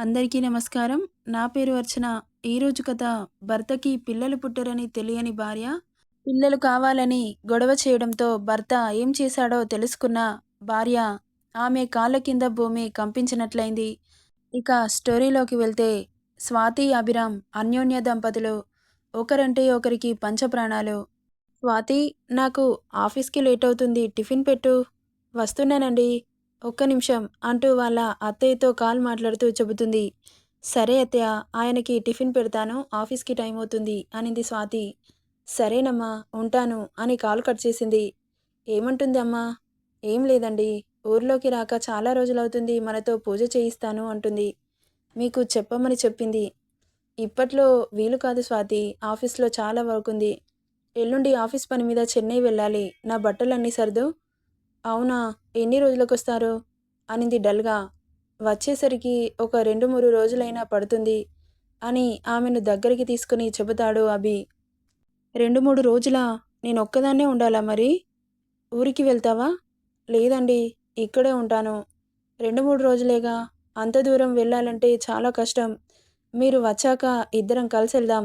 అందరికీ నమస్కారం. నా పేరు అర్చన. ఈరోజు కథ భర్తకి పిల్లలు పుట్టరని తెలియని భార్య, పిల్లలు కావాలని గొడవ చేయడంతో భర్త ఏం చేశాడో తెలుసుకున్న భార్య ఆమె కాళ్ళ కింద భూమి కంపించినట్లయింది. ఇక స్టోరీలోకి వెళ్తే స్వాతి, అభిరామ్ అన్యోన్య దంపతులు. ఒకరంటే ఒకరికి పంచప్రాణాలు. స్వాతి నాకు ఆఫీస్‌కి లేట్ అవుతుంది టిఫిన్ పెట్టు. వస్తున్నానండి. ఒక్క నిమిషం అంటూ వాళ్ళ అత్తయ్యతో కాల్ మాట్లాడుతూ చెబుతుంది. సరే అత్తయ్య ఆయనకి టిఫిన్ పెడతాను ఆఫీస్‌కి టైం అవుతుంది అనింది స్వాతి. సరేనమ్మా ఉంటాను అని కాల్ కట్ చేసింది. ఏమంటుంది అమ్మా? ఏం లేదండి. ఊర్లోకి రాక చాలా రోజులవుతుంది మనతో పూజ చేయిస్తాను అంటుంది. మీకు చెప్పమని చెప్పింది. ఇప్పట్లో వీలు కాదు స్వాతి. ఆఫీస్‌లో చాలా వర్కుంది. ఎల్లుండి ఆఫీస్ పని మీద చెన్నై వెళ్ళాలి. నా బట్టలన్నీ సర్దు. అవునా ఎన్ని రోజులకొస్తారు? అనింది డల్‌గా. వచ్చేసరికి ఒక రెండు మూడు రోజులైనా పడుతుంది అని ఆమెను దగ్గరికి తీసుకుని చెబుతాడు అభి. రెండు మూడు రోజులు నేను ఒక్కదాన్నే ఉండాలా మరి? ఊరికి వెళ్తావా? లేదండి. ఇక్కడే ఉంటాను. రెండు మూడు రోజులేగా. అంత దూరం వెళ్ళాలంటే చాలా కష్టం. మీరు వచ్చాక ఇద్దరం కలిసి వెళ్దాం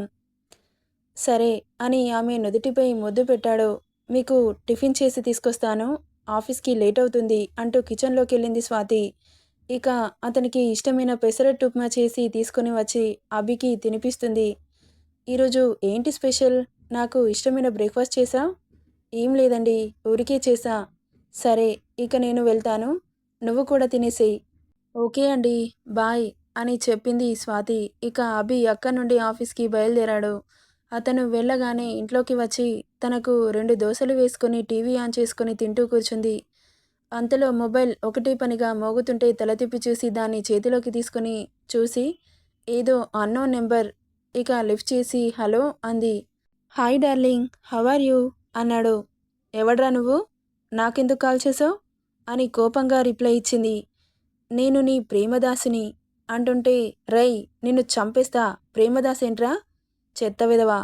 సరే అని ఆమె నుదుటిపై ముద్దు పెట్టాడు. మీకు టిఫిన్ చేసి తీసుకొస్తాను. ఆఫీస్‌కి లేట్ అవుతుంది అంటూ కిచెన్‌లోకెళ్ళింది స్వాతి. ఇక అతనికి ఇష్టమైన పెసరట్టు ఉప్మా చేసి తీసుకొని వచ్చి అభికి తినిపిస్తుంది. ఈరోజు ఏంటి స్పెషల్? నాకు ఇష్టమైన బ్రేక్‌ఫాస్ట్ చేసా ఏం లేదండి. ఊరికే చేసా సరే ఇక నేను వెళ్తాను. నువ్వు కూడా తినేసేయ్. ఓకే అండి. బాయ్ అని చెప్పింది స్వాతి. ఇక అభి అక్కడి నుండి ఆఫీస్‌కి బయలుదేరాడు. అతను వెళ్ళగానే ఇంట్లోకి వచ్చి తనకు రెండు దోశలు వేసుకొని టీవీ ఆన్ చేసుకొని తింటూ కూర్చుంది. అంతలో మొబైల్ ఒకటే పనిగా మోగుతుంటే తల తిప్పి చూసి దాన్ని చేతిలోకి తీసుకొని చూసి ఏదో అన్నో నెంబర్. ఇక లిఫ్ట్ చేసి హలో అంది. Hi darling how are you? అన్నాడు. ఎవడ్రా నువ్వు? నాకెందుకు కాల్ చేసావు అని కోపంగా రిప్లై ఇచ్చింది. నేను నీ ప్రేమదాసుని అంటుంటే రై నిన్ను చంపేస్తా ప్రేమదాసేంట్రా? చెత్త విధవా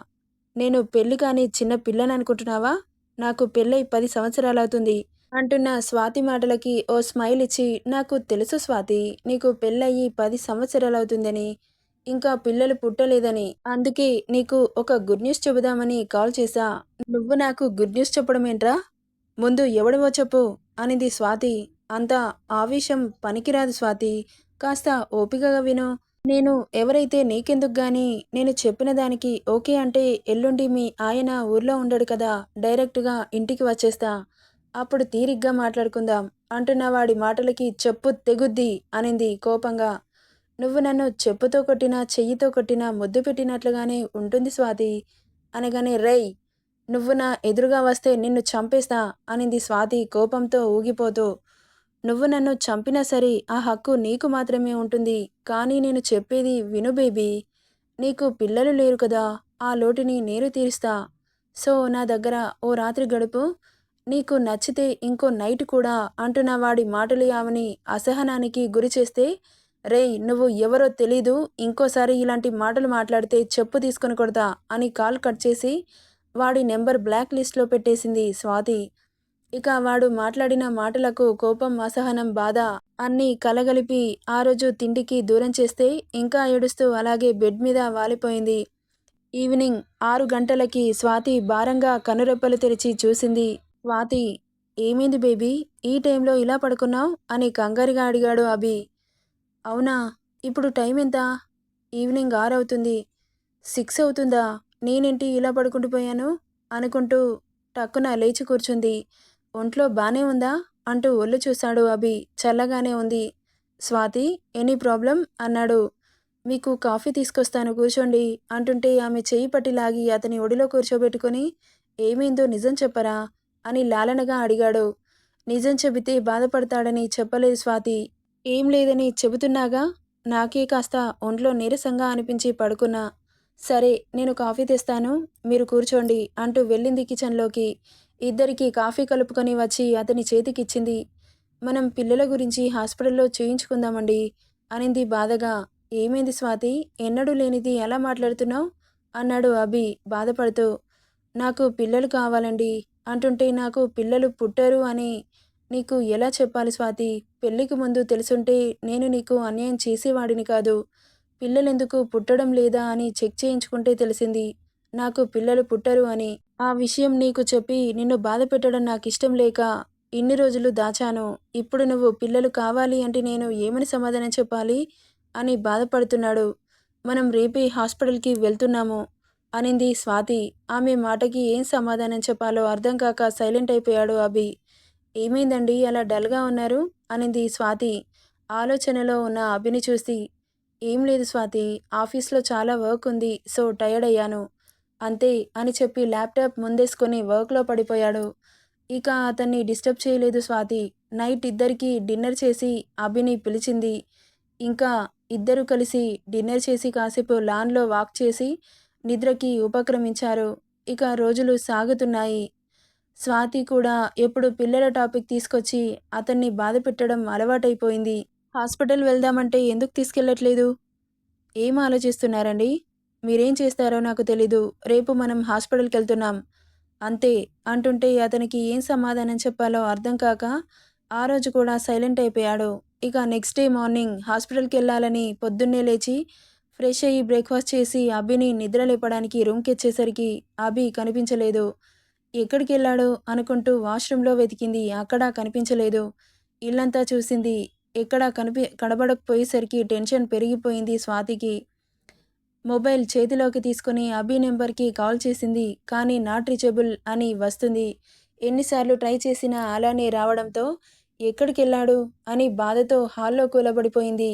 నేను పెళ్ళి కాని చిన్న పిల్లని అనుకుంటున్నావా నాకు పెళ్ళై పది సంవత్సరాలవుతుంది అంటున్న స్వాతి మాటలకి ఓ స్మైల్ ఇచ్చి నాకు తెలుసు స్వాతి నీకు పెళ్ళయ్యి పది సంవత్సరాలవుతుందని, ఇంకా పిల్లలు పుట్టలేదని. అందుకే నీకు ఒక గుడ్ న్యూస్ చెబుదామని కాల్ చేశా. నువ్వు నాకు గుడ్ న్యూస్ చెప్పడమేంట్రా? ముందు ఎవడవో చెప్పు అనింది స్వాతి. అంత ఆవేశం పనికిరాదు స్వాతి. కాస్త ఓపికగా విను. నేను ఎవరైతే నీకెందుకు గాని నేను చెప్పిన దానికి ఓకే అంటే ఎల్లుండి మీ ఆయన ఊర్లో ఉండడు కదా డైరెక్ట్గా ఇంటికి వచ్చేస్తా. అప్పుడు తీరిగ్గా మాట్లాడుకుందాం అంటున్న వాడి మాటలకి చెప్పు తెగుద్ది అనింది కోపంగా. నువ్వు నన్ను చెప్పుతో కొట్టినా చెయ్యితో కొట్టినా ముద్దు పెట్టినట్లుగానే ఉంటుంది స్వాతి అనగానే రేయ్ నువ్వు నా ఎదురుగా వస్తే నిన్ను చంపేస్తా అనింది స్వాతి కోపంతో ఊగిపోతూ. నువ్వు నన్ను చంపినా సరే ఆ హక్కు నీకు మాత్రమే ఉంటుంది. కానీ నేను చెప్పేది విను బేబీ. నీకు పిల్లలు లేరు కదా ఆ లోటుని నేను తీరుస్తా. సో నా దగ్గర ఓ రాత్రి గడుపు. నీకు నచ్చితే ఇంకో నైట్ కూడా అంటున్న వాడి మాటలు ఆమెని అసహనానికి గురి చేస్తే రేయ్ నువ్వు ఎవరో తెలీదు ఇంకోసారి ఇలాంటి మాటలు మాట్లాడితే చెప్పు తీసుకొని కొడతా అని కాల్ కట్ చేసి వాడి నెంబర్ బ్లాక్ లిస్ట్లో పెట్టేసింది స్వాతి. ఇక వాడు మాట్లాడిన మాటలకు కోపం, అసహనం, బాధ అన్నీ కలగలిపి ఆ రోజు తిండికి దూరం చేస్తే ఇంకా ఏడుస్తూ అలాగే బెడ్ మీద వాలిపోయింది. ఈవినింగ్ ఆరు గంటలకి స్వాతి భారంగా కనురెప్పలు తెరిచి చూసింది. స్వాతి ఏమైంది బేబీ ఈ టైంలో ఇలా పడుకున్నావు అని కంగారుగా అడిగాడు అభి. అవునా ఇప్పుడు టైం ఎంత ఈవినింగ్ ఆరవుతుంది. సిక్స్ అవుతుందా? నేనేంటి ఇలా పడుకుంటూ పోయాను అనుకుంటూ టక్కున లేచి కూర్చుంది. ఒంట్లో బానే ఉందా? అంటూ ఒళ్ళు చూశాడు అభి. చల్లగానే ఉంది. Swathi any problem? అన్నాడు. మీకు కాఫీ తీసుకొస్తాను కూర్చోండి అంటుంటే ఆమె చేయి పట్టి లాగి అతని ఒడిలో కూర్చోబెట్టుకొని ఏమైందో నిజం చెప్పరా? అని లాలనగా అడిగాడు. నిజం చెబితే బాధపడతాడని చెప్పలేదు స్వాతి. ఏం లేదని చెబుతున్నాగా. నాకే కాస్త ఒంట్లో నీరసంగా అనిపించి పడుకున్నా. సరే నేను కాఫీ తెస్తాను. మీరు కూర్చోండి అంటూ వెళ్ళింది కిచెన్లోకి. ఇద్దరికి కాఫీ కలుపుకొని వచ్చి అతని చేతికిచ్చింది. మనం పిల్లల గురించి హాస్పిటల్లో చేయించుకుందామండి అనింది బాధగా. ఏమైంది స్వాతి? ఎన్నడూ లేనిది ఎలా మాట్లాడుతున్నావు అన్నాడు అభి బాధపడుతూ. నాకు పిల్లలు కావాలండి అంటుంటే నాకు పిల్లలు పుట్టరు అని నీకు ఎలా చెప్పాలి స్వాతి పెళ్ళికి ముందు తెలుసుంటే నేను నీకు అన్యాయం చేసేవాడిని కాదు పిల్లలెందుకు పుట్టడం లేదా అని చెక్ చేయించుకుంటే తెలిసింది నాకు పిల్లలు పుట్టరు అని ఆ విషయం నీకు చెప్పి నిన్ను బాధ పెట్టడం నాకు ఇష్టం లేక ఇన్ని రోజులు దాచాను. ఇప్పుడు నువ్వు పిల్లలు కావాలి అంటే నేను ఏమని సమాధానం చెప్పాలి అని బాధపడుతున్నాడు. మనం రేపే హాస్పిటల్కి వెళ్తున్నాము అనింది స్వాతి. ఆమె మాటకి ఏం సమాధానం చెప్పాలో అర్థం కాక సైలెంట్ అయిపోయాడు అభి. ఏమైందండి? అలా డల్గా ఉన్నారు? అనింది స్వాతి. ఆలోచనలో ఉన్న అభిని చూసి ఏం లేదు స్వాతి ఆఫీస్లో చాలా వర్క్ ఉంది సో టయర్డ్ అయ్యాను. అంతే అని చెప్పి ల్యాప్టాప్ ముందేసుకొని వర్క్లో పడిపోయాడు. ఇక అతన్ని డిస్టర్బ్ చేయలేదు స్వాతి. నైట్ ఇద్దరికి డిన్నర్ చేసి అభిని పిలిచింది. ఇంకా ఇద్దరు కలిసి డిన్నర్ చేసి కాసేపు లాన్లో వాక్ చేసి నిద్రకి ఉపక్రమించారు. ఇక రోజులు సాగుతున్నాయి. స్వాతి కూడా ఎప్పుడు పిల్లల టాపిక్ తీసుకొచ్చి అతన్ని బాధ పెట్టడం అలవాటైపోయింది. హాస్పిటల్ వెళ్దామంటే ఎందుకు తీసుకెళ్ళట్లేదు? ఏం ఆలోచిస్తున్నారండి? మీరేం చేస్తారో నాకు తెలీదు. రేపు మనం హాస్పిటల్కి వెళ్తున్నాం. అంతే అంటుంటే అతనికి ఏం సమాధానం చెప్పాలో అర్థం కాక ఆ రోజు కూడా సైలెంట్ అయిపోయాడు. ఇక నెక్స్ట్ డే మార్నింగ్ హాస్పిటల్కి వెళ్ళాలని పొద్దున్నే లేచి ఫ్రెష్ అయ్యి బ్రేక్ఫాస్ట్ చేసి అభిని నిద్ర లేపడానికి రూమ్కి వచ్చేసరికి అభి కనిపించలేదు. ఎక్కడికి వెళ్ళాడు అనుకుంటూ వాష్రూమ్లో వెతికింది. అక్కడా కనిపించలేదు. ఇల్లంతా చూసింది. ఎక్కడా కనిపి కనబడకపోయేసరికి టెన్షన్ పెరిగిపోయింది స్వాతికి. మొబైల్ చేతిలోకి తీసుకుని అభి నెంబర్కి కాల్ చేసింది. కానీ నాట్ రీచబుల్ అని వస్తుంది. ఎన్నిసార్లు ట్రై చేసినా అలానే రావడంతో ఎక్కడికి వెళ్ళాడు అని బాధతో హాల్లో కూలబడిపోయింది.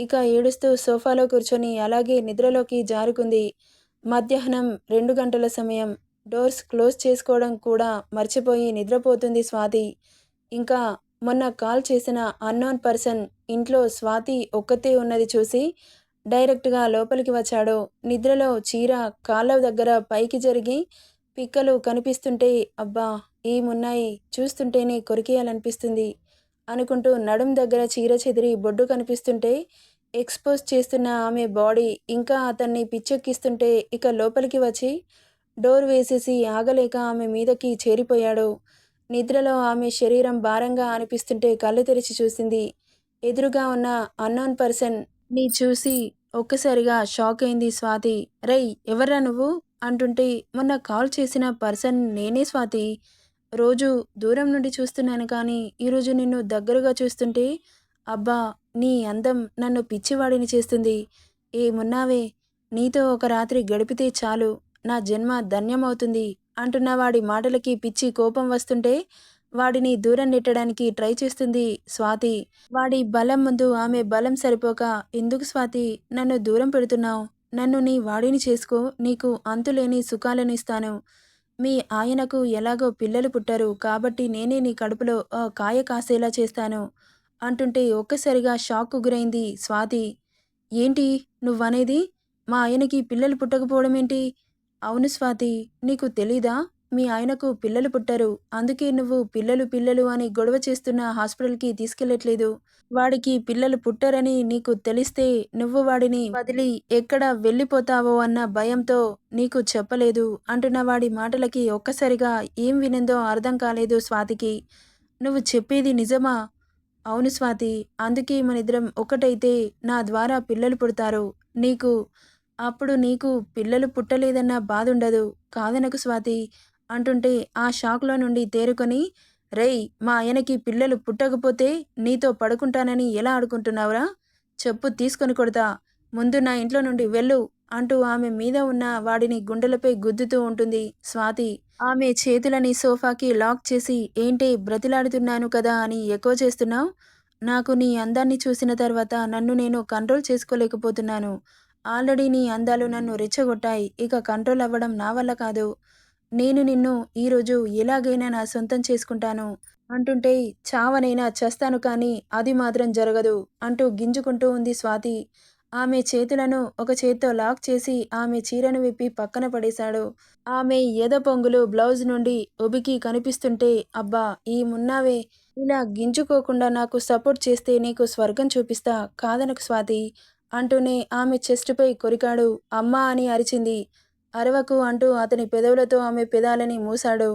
ఇక ఏడుస్తూ సోఫాలో కూర్చొని అలాగే నిద్రలోకి జారుకుంది. మధ్యాహ్నం రెండు గంటల సమయం. డోర్స్ క్లోజ్ చేసుకోవడం కూడా మర్చిపోయి నిద్రపోతుంది స్వాతి. ఇంకా మొన్న కాల్ చేసిన అన్నోన్ పర్సన్ ఇంట్లో స్వాతి ఒక్కతే ఉన్నది చూసి డైరెక్ట్గా లోపలికి వచ్చాడు. నిద్రలో చీర కాళ్ళ దగ్గర పైకి జరిగి పిక్కలు కనిపిస్తుంటే అబ్బా ఏమున్నాయి? చూస్తుంటేనే కొరికేయాలనిపిస్తుంది అనుకుంటూ నడుం దగ్గర చీర చెదిరి బొడ్డు కనిపిస్తుంటే ఎక్స్పోజ్ చేస్తున్న ఆమె బాడీ ఇంకా అతన్ని పిచ్చెక్కిస్తుంటే ఇక లోపలికి వచ్చి డోర్ వేసేసి ఆగలేక ఆమె మీదకి చేరిపోయాడు. నిద్రలో ఆమె శరీరం భారంగా అనిపిస్తుంటే కళ్ళు తెరిచి చూసింది. ఎదురుగా ఉన్న అన్నోన్ పర్సన్ నీ చూసి ఒక్కసారిగా షాక్ అయింది స్వాతి. రై ఎవర్రా నువ్వు? అంటుంటే మొన్న కాల్ చేసిన పర్సన్ నేనే స్వాతి. రోజు దూరం నుండి చూస్తున్నాను కానీ ఈరోజు నిన్ను దగ్గరగా చూస్తుంటే అబ్బా నీ అందం నన్ను పిచ్చివాడిని చేస్తుంది. ఏమున్నావే నీతో ఒక రాత్రి గడిపితే చాలు. నా జన్మ ధన్యమవుతుంది అంటున్న వాడి మాటలకి పిచ్చి కోపం వస్తుంటే వాడిని దూరం నెట్టడానికి ట్రై చేస్తుంది స్వాతి. వాడి బలం ముందు ఆమె బలం సరిపోక ఎందుకు స్వాతి? నన్ను దూరం పెడుతున్నావు. నన్ను నీ వాడిని చేసుకో. నీకు అంతులేని సుఖాలను ఇస్తాను. మీ ఆయనకు ఎలాగో పిల్లలు పుట్టారు. కాబట్టి నేనే నీ కడుపులో ఆ కాయ కాసేలా చేస్తాను అంటుంటే ఒక్కసారిగా షాక్ గురైంది స్వాతి. ఏంటి? నువ్వనేది? మా ఆయనకి పిల్లలు పుట్టకపోవడం ఏంటి అవును స్వాతి నీకు తెలీదా? మీ ఆయనకు పిల్లలు పుట్టారు. అందుకే నువ్వు పిల్లలు పిల్లలు అని గొడవ చేస్తున్న హాస్పిటల్కి తీసుకెళ్ళట్లేదు వాడికి పిల్లలు పుట్టరని నీకు తెలిస్తే నువ్వు వాడిని వదిలి ఎక్కడ వెళ్ళిపోతావో అన్న భయంతో నీకు చెప్పలేదు. అంటున్న వాడి మాటలకి ఒక్కసారిగా ఏం వినిందో అర్థం కాలేదు స్వాతికి. నువ్వు చెప్పేది నిజమా? అవును స్వాతి. అందుకే మనిద్దరం ఒకటైతే నా ద్వారా పిల్లలు పుడతారు. నీకు అప్పుడు నీకు పిల్లలు పుట్టలేదన్న బాధ ఉండదు కాదనకు స్వాతి. అంటుంటే ఆ షాక్లో నుండి తేరుకొని రేయ్ మా ఆయనకి పిల్లలు పుట్టకపోతే నీతో పడుకుంటానని ఎలా ఆడుకుంటున్నావురా? చెప్పు తీసుకొని కొడతా. ముందు నా ఇంట్లో నుండి వెళ్ళు అంటూ ఆమె మీద ఉన్న వాడిని గుండెలపై గుద్దుతూ ఉంటుంది స్వాతి. ఆమె చేతులని సోఫాకి లాక్ చేసి ఏంటి బ్రతిలాడుతున్నాను కదా అని ఎక్కువ చేస్తున్నావు? నాకు నీ అందాన్ని చూసిన తర్వాత నన్ను నేను కంట్రోల్ చేసుకోలేకపోతున్నాను. ఆల్రెడీ నీ అందాలు నన్ను రెచ్చగొట్టాయి. ఇక కంట్రోల్ అవ్వడం నా వల్ల కాదు. నేను నిన్ను ఈరోజు ఎలాగైనా నా సొంతం చేసుకుంటాను. అంటుంటే చావనైనా చేస్తాను కానీ అది మాత్రం జరగదు అంటూ గింజుకుంటూ ఉంది స్వాతి. ఆమె చేతులను ఒక చేత్తో లాక్ చేసి ఆమె చీరను విప్పి పక్కన పడేశాడు. ఆమె ఎద పొంగులు బ్లౌజ్ నుండి ఉబికి కనిపిస్తుంటే అబ్బా ఈ మున్నావే. ఇలా గింజుకోకుండా నాకు సపోర్ట్ చేస్తే నీకు స్వర్గం చూపిస్తా కాదనకు స్వాతి అంటూనే ఆమె చెస్ట్పై కొరికాడు. అమ్మా అని అరిచింది. అరవకు అంటూ అతని పెదవులతో ఆమె పెదాలని మూశాడు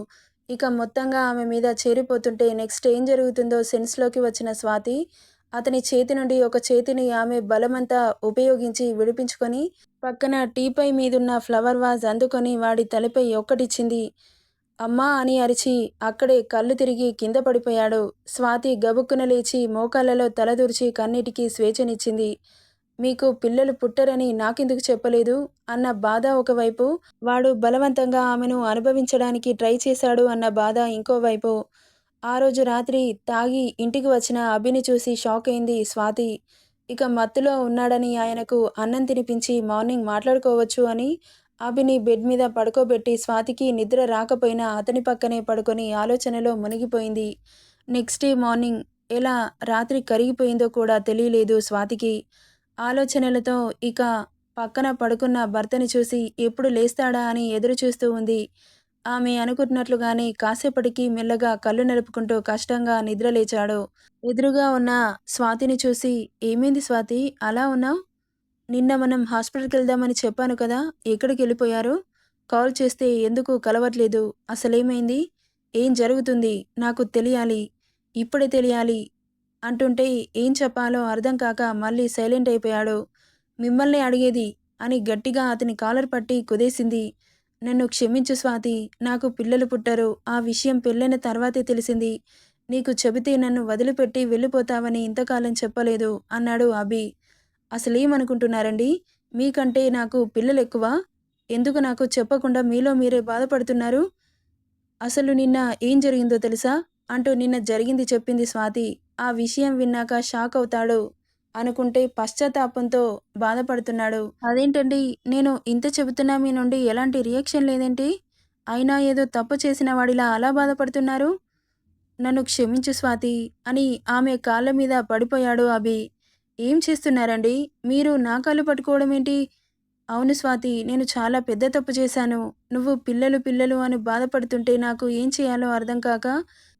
ఇక మొత్తంగా ఆమె మీద చేరిపోతుంటే నెక్స్ట్ ఏం జరుగుతుందో సెన్స్‌లోకి వచ్చిన స్వాతి, అతని చేతి నుండి ఒక చేతిని ఆమె బలమంతా ఉపయోగించి విడిపించుకొని, పక్కన టీపై మీదున్న ఫ్లవర్ వాజ్ అందుకొని వాడి తలపై ఒక్కటిచ్చింది. అమ్మా అని అరిచి అక్కడే కళ్ళు తిరిగి కింద పడిపోయాడు. స్వాతి గబుక్కున లేచి మోకాళ్ళలో తలదూర్చి కన్నీటికి స్వేచ్ఛనిచ్చింది. మీకు పిల్లలు పుట్టరని నాకెందుకు చెప్పలేదు అన్న బాధ ఒకవైపు, వాడు బలవంతంగా ఆమెను అనుభవించడానికి ట్రై చేశాడు అన్న బాధ ఇంకోవైపు. ఆ రోజు రాత్రి తాగి ఇంటికి వచ్చిన అభిని చూసి షాక్ అయింది స్వాతి. ఇక మత్తులో ఉన్నాడని ఆయనకు అన్నం తినిపించి మార్నింగ్ మాట్లాడుకోవచ్చు అని అభిని బెడ్ మీద పడుకోబెట్టి స్వాతికి నిద్ర రాకపోయినా అతని పక్కనే పడుకొని ఆలోచనలో మునిగిపోయింది. నెక్స్ట్ డే మార్నింగ్ ఎలా రాత్రి కరిగిపోయిందో కూడా తెలియలేదు స్వాతికి. ఆలోచనలతో ఇక పక్కన పడుకున్న భర్తని చూసి ఎప్పుడు లేస్తాడా అని ఎదురుచూస్తూ ఉంది. ఆమె అనుకున్నట్లుగానే కాసేపటికి మెల్లగా కళ్ళు నలుపుకుంటూ కష్టంగా నిద్రలేచాడు. ఎదురుగా ఉన్న స్వాతిని చూసి ఏమైంది స్వాతి అలా ఉన్నావు నిన్న మనం హాస్పిటల్కి వెళ్దామని చెప్పాను కదా! ఎక్కడికి వెళ్ళిపోయారు కాల్ చేస్తే ఎందుకు కలవట్లేదు? అసలేమైంది? ఏం జరుగుతుంది? నాకు తెలియాలి. ఇప్పుడే తెలియాలి అంటుంటే ఏం చెప్పాలో అర్థం కాక మళ్ళీ సైలెంట్ అయిపోయాడు. మిమ్మల్ని అడిగేది అని గట్టిగా అతని కాలర్ పట్టి కుదేసింది. నన్ను క్షమించు స్వాతి. నాకు పిల్లలు పుట్టరు. ఆ విషయం పెళ్ళైన తర్వాతే తెలిసింది. నీకు చెబితే నన్ను వదిలిపెట్టి వెళ్ళిపోతావని ఇంతకాలం చెప్పలేదు అన్నాడు అభి. అసలేమనుకుంటున్నారండి మీకంటే నాకు పిల్లలు ఎక్కువ ఎందుకు నాకు చెప్పకుండా మీలో మీరే బాధపడుతున్నారు? అసలు నిన్న ఏం జరిగిందో తెలుసా? అంటూ నిన్న జరిగింది చెప్పింది స్వాతి. ఆ విషయం విన్నాక షాక్ అవుతాడు అనుకుంటే పశ్చాత్తాపంతో బాధపడుతున్నాడు. అదేంటండి నేను ఇంత చెబుతున్నా మీ నుండి ఎలాంటి రియాక్షన్ లేదేంటి? అయినా ఏదో తప్పు చేసిన వాడిలా అలా బాధపడుతున్నారు? నన్ను క్షమించు స్వాతి అని ఆమె కాళ్ళ మీద పడిపోయాడు అభి. ఏం చేస్తున్నారండి మీరు నా కాళ్ళు పట్టుకోవడం ఏంటి అవును స్వాతి. నేను చాలా పెద్ద తప్పు చేశాను. నువ్వు పిల్లలు పిల్లలు అని బాధపడుతుంటే నాకు ఏం చేయాలో అర్థం కాక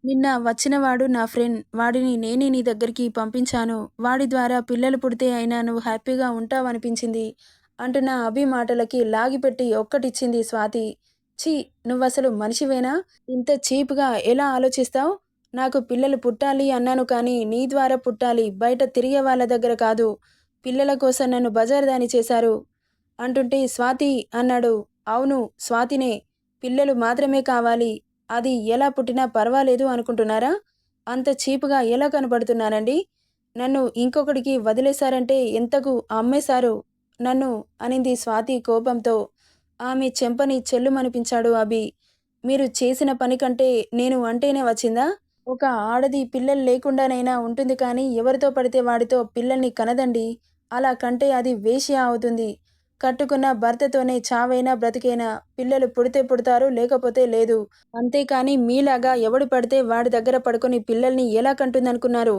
నిన్న వచ్చినవాడు నా ఫ్రెండ్. వాడిని నేనే నీ దగ్గరికి పంపించాను. వాడి ద్వారా పిల్లలు పుడితే అయినా నువ్వు హ్యాపీగా ఉంటావనిపించింది అంటున్న అభి మాటలకి లాగిపెట్టి ఒక్కటిచ్చింది స్వాతి. ఛీ! నువ్వసలు మనిషివేనా? ఇంత చీప్‌గా ఎలా ఆలోచిస్తావు నాకు పిల్లలు పుట్టాలి అన్నాను కానీ నీ ద్వారా పుట్టాలి. బయట తిరిగే వాళ్ళ దగ్గర కాదు. పిల్లల కోసం నన్ను బజార్దాని చేశారు అంటుంటే స్వాతి అన్నాడు. అవును స్వాతినే. పిల్లలు మాత్రమే కావాలి. అది ఎలా పుట్టినా పర్వాలేదు అనుకుంటున్నారా? అంత చీపుగా ఎలా కనబడుతున్నానండి నన్ను ఇంకొకడికి వదిలేశారంటే ఎంతకు అమ్మేశారు నన్ను అనింది స్వాతి కోపంతో. ఆమె చెంపని చెల్లుమనిపించాడు అభి. మీరు చేసిన పని కంటే నేను అంటేనే వచ్చిందా? ఒక ఆడది పిల్లలు లేకుండానైనా ఉంటుంది కానీ ఎవరితో పడితే వాడితో పిల్లల్ని కనదండి అలా కంటే అది వేశ్య అవుతుంది. కట్టుకున్న భర్తతోనే చావైనా బ్రతికైనా పిల్లలు పుడితే పుడతారు లేకపోతే లేదు. అంతేకాని మీలాగా ఎవడు పడితే వాడి దగ్గర పడుకొని పిల్లల్ని ఎలా కంటుందనుకున్నారు?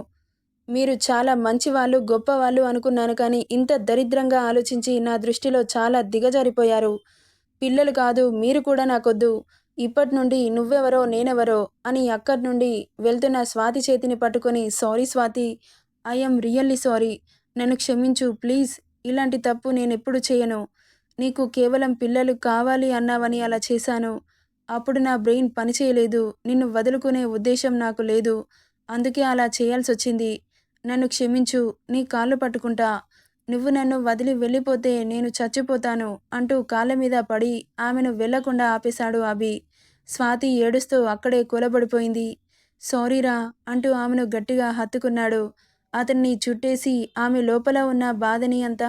మీరు చాలా మంచివాళ్ళు గొప్పవాళ్ళు అనుకున్నాను కానీ ఇంత దరిద్రంగా ఆలోచించి నా దృష్టిలో చాలా దిగజారిపోయారు. పిల్లలు కాదు మీరు కూడా నాకొద్దు. ఇప్పట్నుండి నువ్వెవరో నేనెవరో అని అక్కడి నుండి వెళ్తున్న స్వాతి చేతిని పట్టుకొని sorry Swathi. I really sorry. నన్ను క్షమించు ప్లీజ్. ఇలాంటి తప్పు నేనెప్పుడూ చేయను. నీకు కేవలం పిల్లలు కావాలి అన్నావని అలా చేశాను. అప్పుడు నా బ్రెయిన్ పనిచేయలేదు. నిన్ను వదులుకునే ఉద్దేశం నాకు లేదు. అందుకే అలా చేయాల్సి వచ్చింది నన్ను క్షమించు. నీ కాళ్ళు పట్టుకుంటా. నువ్వు నన్ను వదిలి వెళ్ళిపోతే నేను చచ్చిపోతాను అంటూ కాళ్ళ మీద పడి ఆమెను వెళ్ళకుండా ఆపేశాడు అభి. స్వాతి ఏడుస్తూ అక్కడే కూలబడిపోయింది. సారీరా అంటూ ఆమెను గట్టిగా హత్తుకున్నాడు. అతన్ని చుట్టేసి ఆమె లోపల ఉన్న బాధని అంతా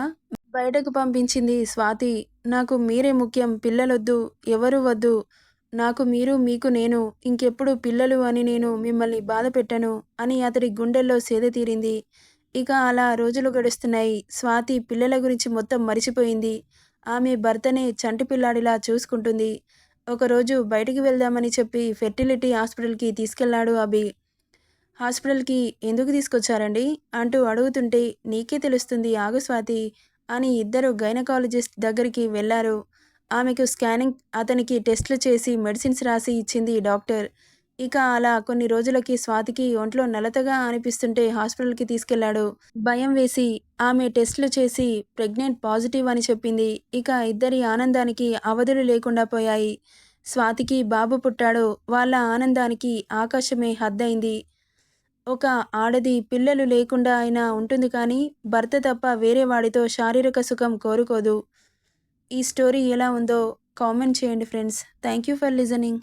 బయటకు పంపించింది స్వాతి. నాకు మీరే ముఖ్యం పిల్లలొద్దు. ఎవరు వద్దు. నాకు మీరు మీకు నేను. ఇంకెప్పుడు పిల్లలు అని నేను మిమ్మల్ని బాధపెట్టను అని అతడి గుండెల్లో సేద తీరింది. ఇక అలా రోజులు గడుస్తున్నాయి. స్వాతి పిల్లల గురించి మొత్తం మరిచిపోయింది. ఆమె భర్తనే చంటిపిల్లాడిలా చూసుకుంటుంది. ఒకరోజు బయటికి వెళ్దామని చెప్పి ఫెర్టిలిటీ హాస్పిటల్‌కి తీసుకెళ్ళాడు అభి. హాస్పిటల్‌కి ఎందుకు తీసుకొచ్చారండి అంటూ అడుగుతుంటే నీకే తెలుస్తుంది ఆగు స్వాతి అని ఇద్దరు గైనకాలజిస్ట్ దగ్గరికి వెళ్ళారు. ఆమెకు స్కానింగ్ అతనికి టెస్టులు చేసి మెడిసిన్స్ రాసి ఇచ్చింది డాక్టర్. ఇక అలా కొన్ని రోజులకి స్వాతికి ఒంట్లో నలతగా అనిపిస్తుంటే హాస్పిటల్‌కి తీసుకెళ్ళాడు. భయం వేసి ఆమె టెస్టులు చేసి ప్రెగ్నెంట్ పాజిటివ్ అని చెప్పింది. ఇక ఇద్దరి ఆనందానికి అవధులు లేకుండా పోయాయి. స్వాతికి బాబు పుట్టాడో వాళ్ళ ఆనందానికి ఆకాశమే హద్దయింది ఒక ఆడది పిల్లలు లేకుండా అయినా ఉంటుంది కానీ భర్త తప్ప వేరే వాడితో శారీరక సుఖం కోరుకోదు. ఈ స్టోరీ ఎలా ఉందో కామెంట్ చేయండి friends. Thank you for listening.